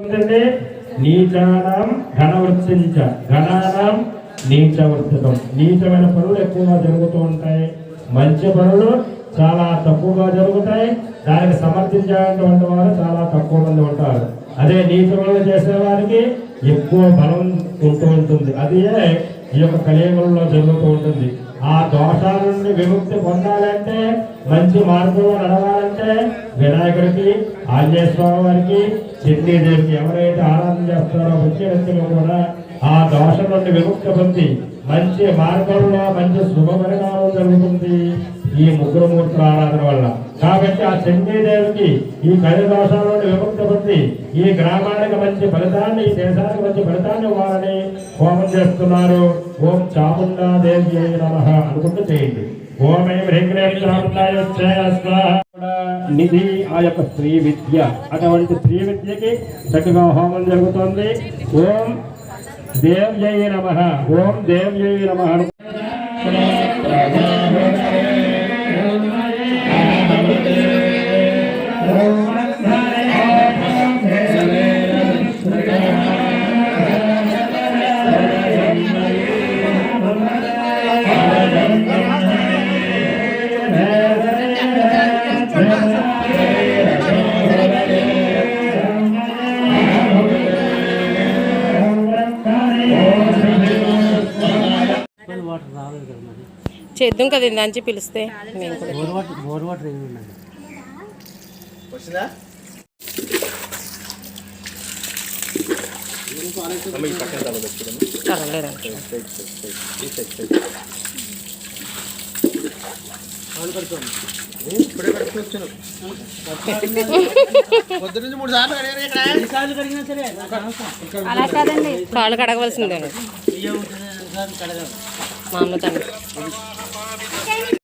ఏంటంటే నీచానం ఘనవృత్తించ ఘనానం నీచమైన పనులు ఎక్కువగా జరుగుతూ ఉంటాయి. మంచి పనులు చాలా తక్కువగా జరుగుతాయి. దానికి సమర్థించేటువంటి వారు చాలా తక్కువ మంది ఉంటారు. అదే నీచ పనులు చేసే వారికి ఎక్కువ బలం ఉంటూ ఉంటుంది. అదే ఈ యొక్క కలియుగంలో జరుగుతూ ఉంటుంది. ఆ దోషాల నుండి విముక్తి పొందాలంటే మంచి మార్గంలో నడవాలంటే వినాయకుడికి ఆంజనేయ స్వామి వారికి చండీదేవికి ఎవరైతే ఆరాధన చేస్తారో వచ్చే వ్యక్తులు కూడా ఆ దోషం నుండి విముక్తి పొంది మంచి మార్గంలో మంచి శుభ పరిణామం జరుగుతుంది ఈ ముగ్గురు మూర్తుల ఆరాధన వల్ల. కాబట్టి ఆ చండీదేవికి ఈ కలి నుండి విముక్తి పొంది ఈ గ్రామానికి మంచి ఫలితాన్ని ఈ దేశానికి మంచి ఫలితాన్ని ఇవ్వాలని హోమం చేస్తున్నారు. ఓం చాముండా దేవి నమ అనుకుంటూ చేయండి. నిధి ఆ యొక్క స్త్రీ విద్య. అటువంటి స్త్రీ విద్యకి చక్కగా హోమం జరుగుతోంది. ఓం దేవ్యై నమ. ఓం దేవ్యై నమ వాటర్ రాలేదు కదా మరి? చేద్దాం కదా ఇందాంచి పిలిస్తే. మేము కూడా బోర్ వాటర్ బోర్ వాటర్ ఏమి ఉన్నది పర్వాలేదండి. ఎన్నిసార్లు కడిగినా సరే అలా కాదండి. కాళ్ళు కడగవలసిందే. మా అమ్మ తండ్రి